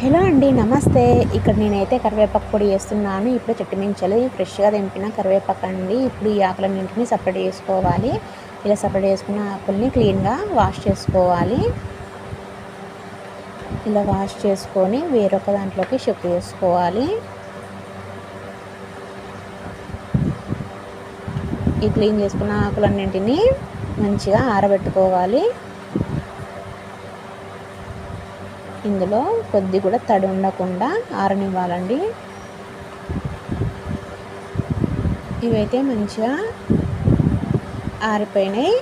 Hello అండి నమస్తే. ఇక్కడ నేనైతే కరివేపాకు పొడి వేస్తున్నాను ఇప్పుడు చెట్టు మించలు ఫ్రెష్గా తెంపిన కరివేపాకు అండి. ఇప్పుడు ఈ ఆకులన్నింటిని సపరేట్ చేసుకోవాలి. ఇలా సపరేట్ చేసుకున్న ఆకుల్ని క్లీన్గా వాష్ చేసుకోవాలి. ఇలా వాష్ చేసుకొని వేరొక దాంట్లోకి షిఫ్ట్ చేసుకోవాలి. ఈ క్లీన్ చేసుకున్న ఆకులన్నింటినీ మంచిగా ఆరబెట్టుకోవాలి. ఇందులో కొద్ది కూడా తడి ఉండకుండా ఆరనివ్వాలండి. ఇవైతే మంచిగా ఆరిపోయినాయి.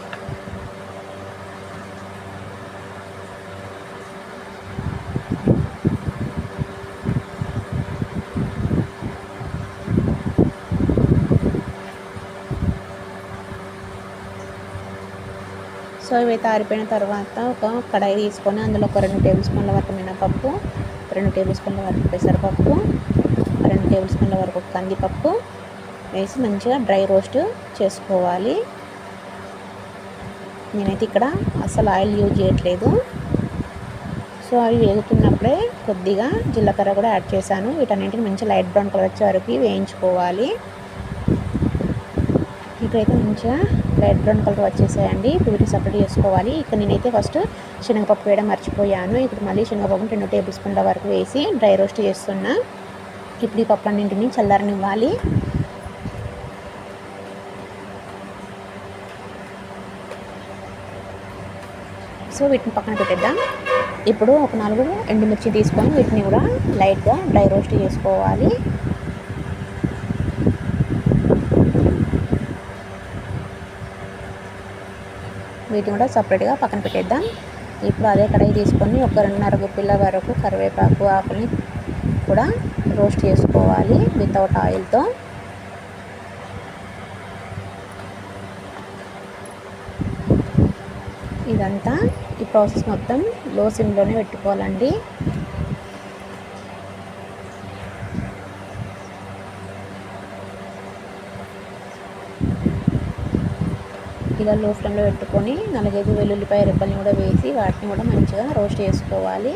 సో ఇవి ఆరిపోయిన తర్వాత ఒక కడాయి తీసుకొని అందులో ఒక రెండు టేబుల్ స్పూన్ల వరకు మినపప్పు రెండు టేబుల్ స్పూన్ల వరకు పెసరపప్పు రెండు టేబుల్ స్పూన్ల వరకు కందిపప్పు వేసి మంచిగా డ్రై రోస్ట్ చేసుకోవాలి. నేనైతే ఇక్కడ అసలు ఆయిల్ యూజ్ చేయట్లేదు. సో అవి వేగుతున్నప్పుడే కొద్దిగా జీలకర్ర కూడా యాడ్ చేశాను. వీటన్నింటిని మంచిగా లైట్ బ్రౌన్ కలర్ వచ్చే వరకు వేయించుకోవాలి. ఇక్కడైతే మంచిగా లైట్ బ్రౌన్ కలర్ వచ్చేసాయండి. ఇప్పుడు వీటిని సపరేట్ చేసుకోవాలి. ఇక్కడ నేనైతే ఫస్ట్ శనగపప్పు వేయడం మర్చిపోయాను. ఇప్పుడు మళ్ళీ శనగపప్పు రెండు టేబుల్ స్పూన్ల వరకు వేసి డ్రై రోస్ట్ చేస్తున్నా. ఇప్పుడు ఈ పప్పు అన్నింటిని చల్లారనివ్వాలి. సో వీటిని పక్కన పెట్టేద్దాం. ఇప్పుడు ఒక నాలుగు ఎండుమిర్చి తీసుకొని వీటిని కూడా లైట్గా డ్రై రోస్ట్ చేసుకోవాలి. వీటిని కూడా సపరేట్గా పక్కన పెట్టేద్దాం. ఇప్పుడు అదే కడాయి తీసుకొని ఒక రెండున్నర గుప్పిల వరకు కరివేపాకు ఆకుని కూడా రోస్ట్ చేసుకోవాలి వితౌట్ ఆయిల్తో. ఇదంతా ఈ ప్రాసెస్ మొత్తం లో సిమ్లోనే పెట్టుకోవాలండి. ఇలా లో ఫ్లేమ్లో పెట్టుకొని నలగైదు వెల్లుల్లిపాయ రెబ్బల్ని కూడా వేసి వాటిని కూడా మంచిగా రోస్ట్ చేసుకోవాలి.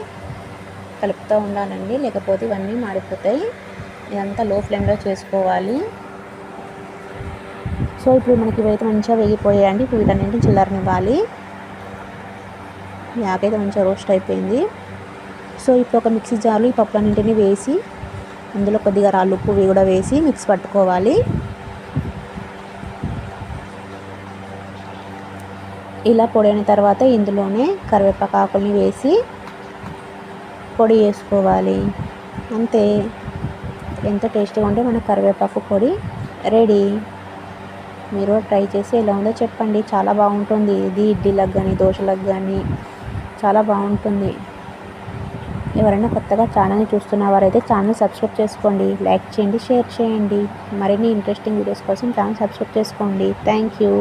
కలుపుతూ ఉండాలండి లేకపోతే ఇవన్నీ మాడిపోతాయి. ఇదంతా లో ఫ్లేమ్లో చేసుకోవాలి. సో ఇప్పుడు మనకి ఇవైతే మంచిగా వేగిపోయాయండి. ఇప్పుడు వీటన్నింటిని చిల్లరనివ్వాలి. యాకైతే మంచిగా రోస్ట్ అయిపోయింది. సో ఇప్పుడు ఒక మిక్సీ జార్లో ఈ పప్పులన్నింటినీ వేసి అందులో కొద్దిగా రాళ్ళు ఉప్పు కూడా వేసి మిక్స్ పట్టుకోవాలి. ఇలా పొడి అయిన తర్వాత ఇందులోనే కరివేపాకు ఆకుల్ని వేసి పొడి వేసుకోవాలి అంతే. ఎంత టేస్టీగా ఉంటే మన కరివేపాకు పొడి రెడీ. మీరు ట్రై చేసి ఎలా ఉందో చెప్పండి. చాలా బాగుంటుంది. ఇది ఇడ్లీలకు కానీ దోశలకు కానీ చాలా బాగుంటుంది. ఎవరైనా కొత్తగా ఛానల్ని చూస్తున్న వారైతే ఛానల్ సబ్స్క్రైబ్ చేసుకోండి. లైక్ చేయండి షేర్ చేయండి. మరిన్ని ఇంట్రెస్టింగ్ వీడియోస్ కోసం ఛానల్ సబ్స్క్రైబ్ చేసుకోండి. Thank you.